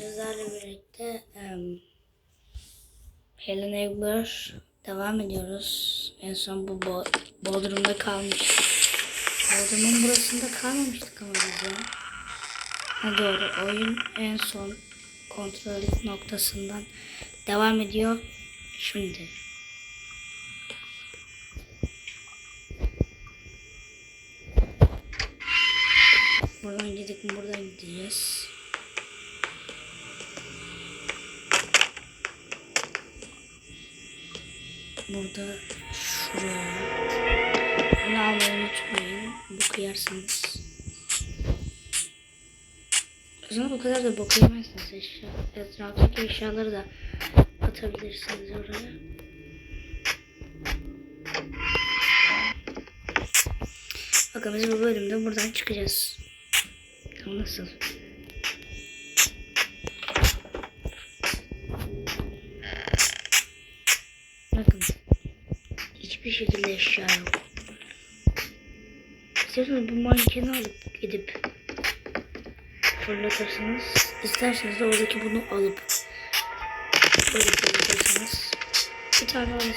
sizlerle birlikte em, Helen Eggler devam ediyoruz. En son bu bo Bodrum'da kalmıştık. Bodrum'un burasında kalmamıştık ama biz ya. Ha doğru. Oyun en son kontrol noktasından devam ediyor. Şimdi. Buradan gidip buradan gideceğiz. Burada şuraya. Bunu almayı unutmayın. Bu kıyarsınız. O zaman o kadar da bok yemezsiniz eşya. Etraftaki eşyaları da atabilirsiniz oraya. Bakın biz bu bölümde buradan çıkacağız. Nasıl? Hiçbir şekilde eşya yok. İsterseniz bu mankeni alıp gidip fırlatırsınız. İsterseniz de oradaki bunu alıp böyle fırlatırsınız. Bir tane alı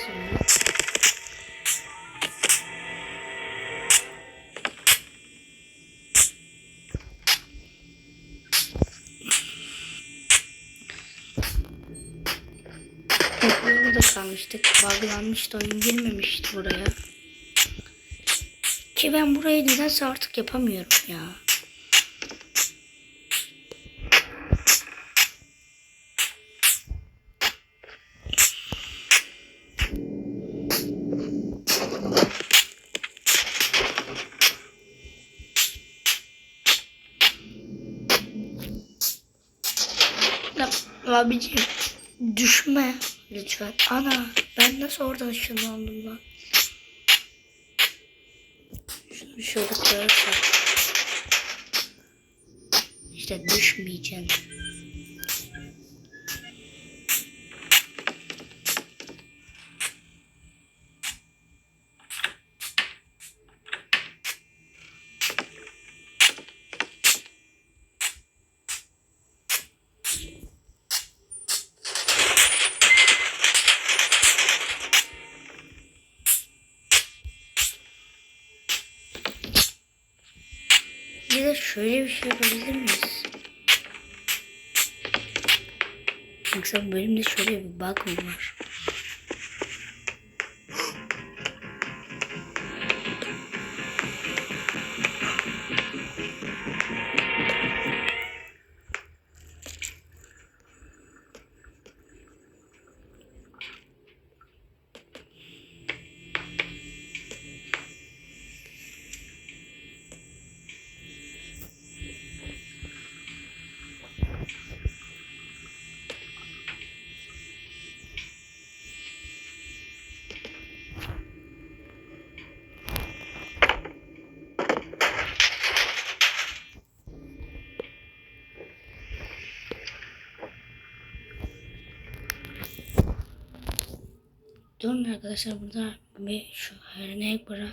burada kalmıştık. Buglanmıştı oyun girmemişti buraya. Ki ben burayı nedense artık yapamıyorum ya. Ya, abiciğim düşme lütfen. Ana ben nasıl oradan ışınlandım lan? Şunu şöyle koyarsak. İşte düşmeyeceğim. De şöyle bir şey yapabilir miyiz? Yoksa bölümde şöyle bir bug var? Durun arkadaşlar burada bir şu hernek bıra.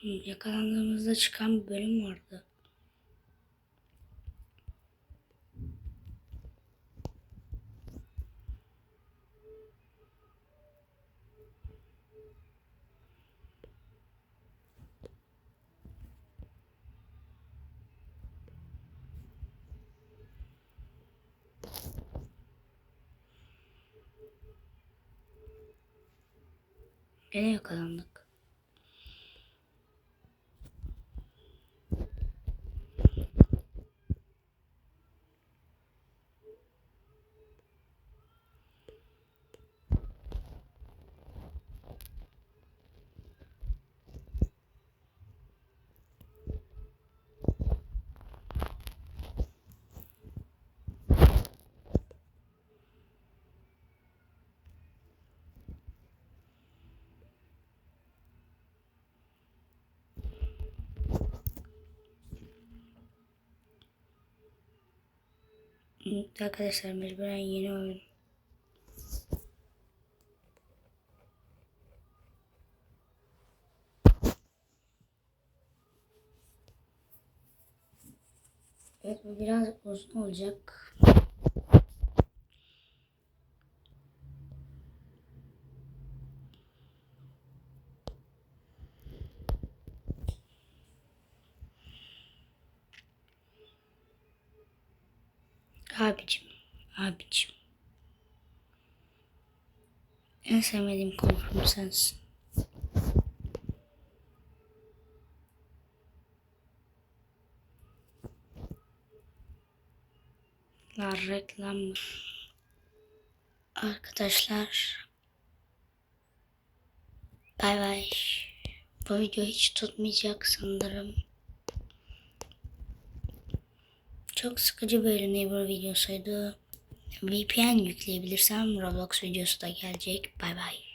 Hı, Yakalandığımızda çıkan bir bölüm vardı. Gene yakalandık. Arkadaşlar mecburen yeni oyun. Evet bu biraz uzun olacak. Abicim, abicim. En sevmediğim konuşum sensin. La reklam. Arkadaşlar. Bay bay. Bu video hiç tutmayacak sanırım. Çok sıkıcı bir neighbor videosuydu. VPN yükleyebilirsem Roblox videosu da gelecek. Bay bay.